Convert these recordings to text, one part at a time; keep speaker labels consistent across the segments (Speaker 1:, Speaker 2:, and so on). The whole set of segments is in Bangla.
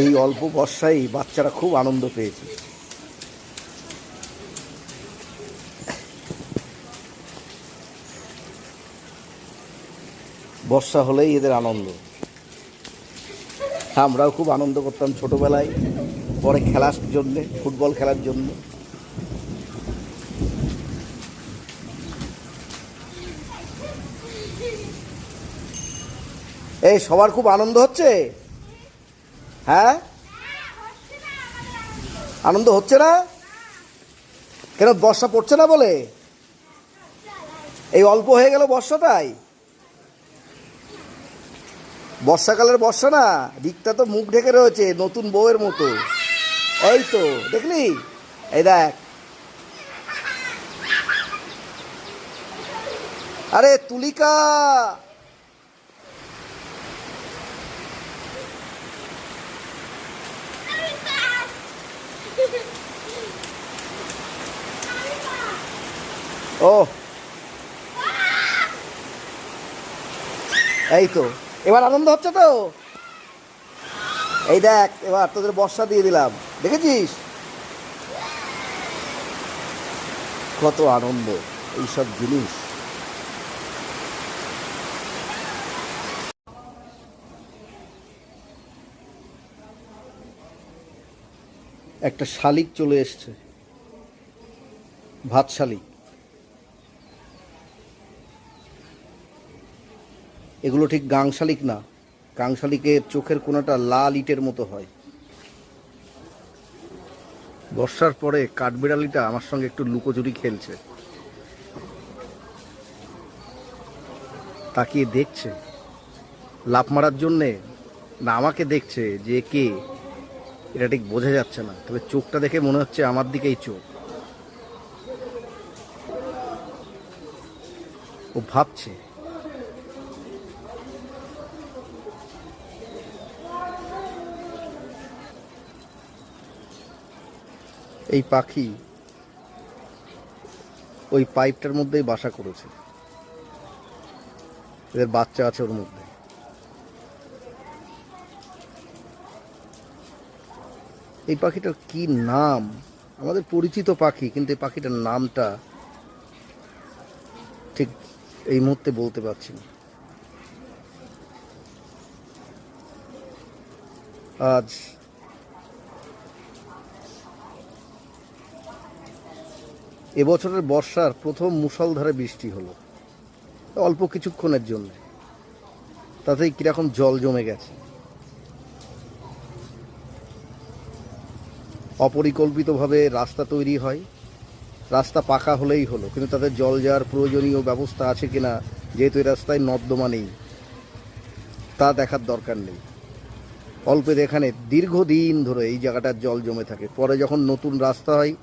Speaker 1: এই অল্প বর্ষায় বাচ্চারা খুব আনন্দ পেয়েছে। বর্ষা হলেই এদের আনন্দ। আমরাও খুব আনন্দ করতাম ছোটবেলায়, পরে খেলার জন্যে, ফুটবল খেলার জন্য। এই সবার খুব আনন্দ হচ্ছে? হ্যাঁ? আনন্দ হচ্ছে না? কেন বর্ষা পড়ছে না বলে? এই অল্প হয়ে গেল বর্ষাটাই। বর্ষাকালের বর্ষা না, দিকটা তো মুখ ঢেকে রয়েছে নতুন বউয়ের মতো। এই তো, দেখলি? এই দেখ। আরে তুলিকা! ও। এই তো, এবার আনন্দ হচ্ছে তো? এই দেখ, এবার তোদের বর্ষা দিয়ে দিলাম, দেখেছিস? কত আনন্দ, এইসব জিনিস। একটা শালিক চলে এসছে ভাত শালিক এগুলো ঠিক গাংশালিক না। গাংশালিকের চোখের কোনাটা লাল ইটের মতো হয়। বর্ষার পরে কাঠবিড়ালিটা আমার সঙ্গে একটু লুকোচুরি খেলছে। তাকিয়ে দেখছে। লাফ মারার জন্যে না আমাকে দেখছে যে কে, এটা ঠিক বোঝা যাচ্ছে না। তবে চোখটা দেখে মনে হচ্ছে আমার দিকেই চোখ। ও ভাবছে এই পাখি ওই পাইপটার মধ্যেই বাসা করেছে। এদের বাচ্চা আছে ওর মধ্যে। এই পাখিটার কি নাম? আমাদের পরিচিত পাখি, কিন্তু এই পাখিটার নামটা ঠিক এই মুহূর্তে বলতে পারছি না। আজ এবছরের বর্ষার প্রথম মুষলধারে বৃষ্টি হলো। অল্প কিছুক্ষণের জন্য। তাতেই কীরকম জল জমে গেছে। অপরিকল্পিতভাবে রাস্তা তৈরি হয়। রাস্তা পাকা হলেই হলো, কিন্তু তাদের জল যাওয়ার প্রয়োজনীয় ব্যবস্থা আছে কিনা, যেহেতু এই রাস্তায় নর্দমা নেই, তা দেখার দরকার নেই। অল্পের এখানে দীর্ঘদিন ধরে এই জায়গাটার জল জমে থাকে। পরে যখন নতুন রাস্তা হয়,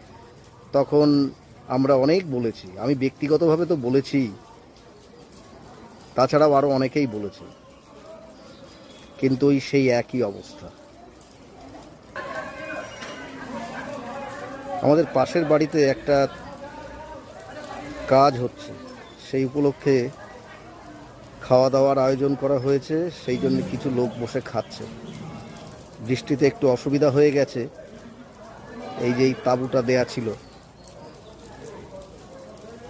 Speaker 1: তখন আমরা অনেক বলেছি। আমি ব্যক্তিগতভাবে তো বলেছি। তাছাড়াও আরও অনেকেই বলেছে। কিন্তু ওই সেই একই অবস্থা। আমাদের পাশের বাড়িতে একটা কাজ হচ্ছে। সেই উপলক্ষে খাওয়া দাওয়ার আয়োজন করা হয়েছে। সেই জন্য কিছু লোক বসে খাচ্ছে। বৃষ্টিতে একটু অসুবিধা হয়ে গেছে। এই যে এই তাঁবুটা দেয়া ছিল।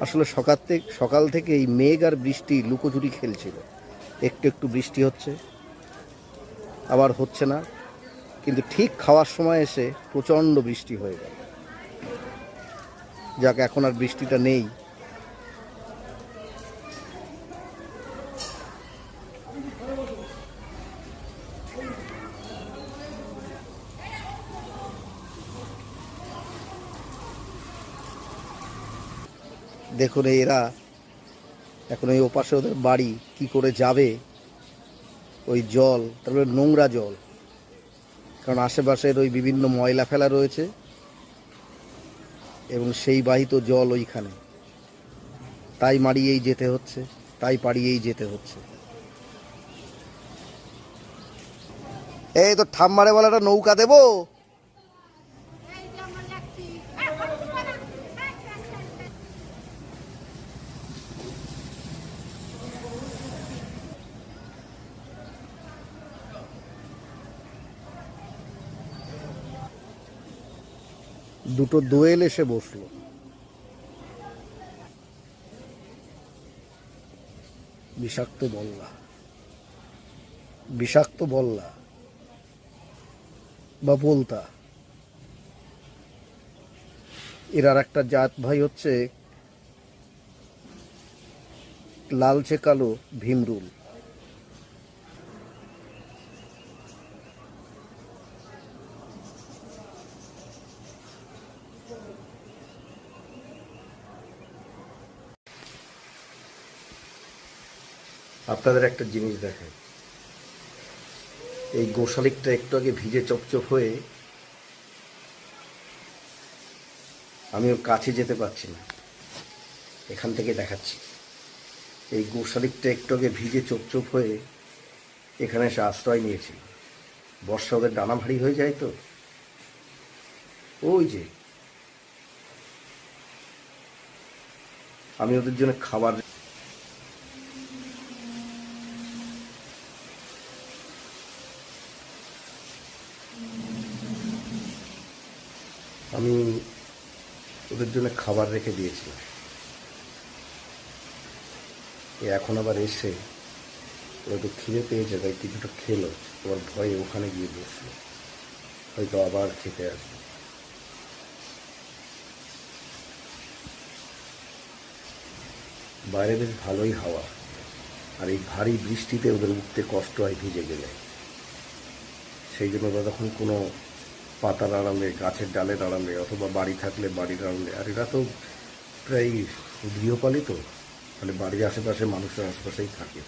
Speaker 1: আসলে সকাল থেকে সকাল থেকে এই মেঘ আর বৃষ্টি লুকোচুরি খেলছিল। একটু একটু বৃষ্টি হচ্ছে। আবার হচ্ছে না। কিন্তু ঠিক খাওয়ার সময় এসে প্রচণ্ড বৃষ্টি হয়ে গেল। যাক, এখন আর বৃষ্টিটা নেই। দেখুন এরা। এখন এই ওপাশে ওদের বাড়ি, কি করে যাবে? ওই জল, তারপরে নোংরা জল। কারণ আশেপাশের ওই বিভিন্ন ময়লা ফেলা রয়েছে। এবং সেই বাহিত জল ওইখানে। তাই মারিয়েই যেতে হচ্ছে, তাই পাড়িয়েই যেতে হচ্ছে। এই তো ঠাম্মারে বলে একটা নৌকা দেবো? দুটো দোয়েল এসে বসল। বিষাক্ত বল্লা। বিষাক্ত বল্লা। বা বলতা এর আর একটা জাত ভাই হচ্ছে লালচে কালো ভীমরুল। আপনাদের একটা জিনিস দেখেন এই গোশালিকটা একটু আগে ভিজে চপচপ হয়ে আমি ওর কাছে যেতে পারছি না। এখান থেকে দেখাচ্ছি। এই গোশালিকটা একটু আগে ভিজে চপচপ হয়ে এখানে এসে আশ্রয় নিয়েছে বর্ষা ওদের ডানা ভারী হয়ে যায় তো? ওই যে। আমি ওদের জন্য খাবার আমি ওদের জন্য খাবার রেখে দিয়েছিলাম। এ এখন আবার এসে ওরা তো খিদে পেয়েছে, তাই কিছুটা খেলো। আবার ভয়ে ওখানে গিয়ে বসল। হয়তো আবার খেতে আসবে। বাইরে বেশ ভালোই হাওয়া। আর এই ভারী বৃষ্টিতে ওদের উঠতে কষ্ট হয় ভিজে গেলে। সেই জন্য ওরা তখন কোনো পাতার আড়ালে, গাছের ডালের আড়ালে, অথবা বাড়ি থাকলে বাড়ির আড়ালে। আর এরা তো প্রায় গৃহপালিত মানে বাড়ির আশেপাশে মানুষের আশেপাশেই থাকে।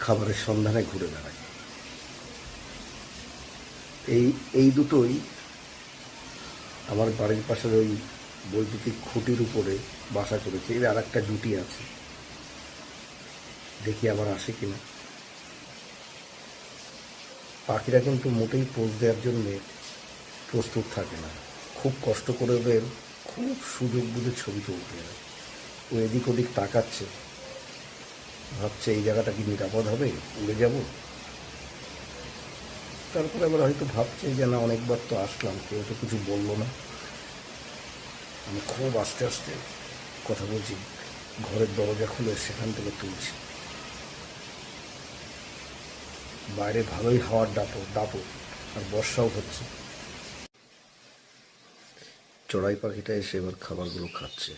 Speaker 1: খাবারের সন্ধানে ঘুরে বেড়ায়। এই এই দুটোই আমার বাড়ির পাশের ওই বৈদ্যুতিক খুঁটির উপরে বাসা করেছে। এর আর একটা জুটি আছে। দেখি আবার আসে কিনা। পাখিরা কিন্তু মোটেই পোষ দেওয়ার জন্যে প্রস্তুত থাকে না। খুব কষ্ট করে ওদের খুব সুযোগ বুঝে ছবি তুলতে হয়। ও এদিক ওদিক তাকাচ্ছে। ভাবছে, এই জায়গাটা কি নিরাপদ হবে? উড়ে যাব? তারপরে আবার হয়তো ভাবছে যে, না, অনেকবার তো আসলাম। কেউ তো কিছু বলল না। আমি খুব আস্তে আস্তে কথা বলছি, ঘরের দরজা খুলে সেখান থেকে তুলছি। বাইরে ভালোই হাওয়ার ডাপো ডাপো আর বর্ষাও হচ্ছে। চড়াই পাখিটা এসে এবার খাবারগুলো খাচ্ছে।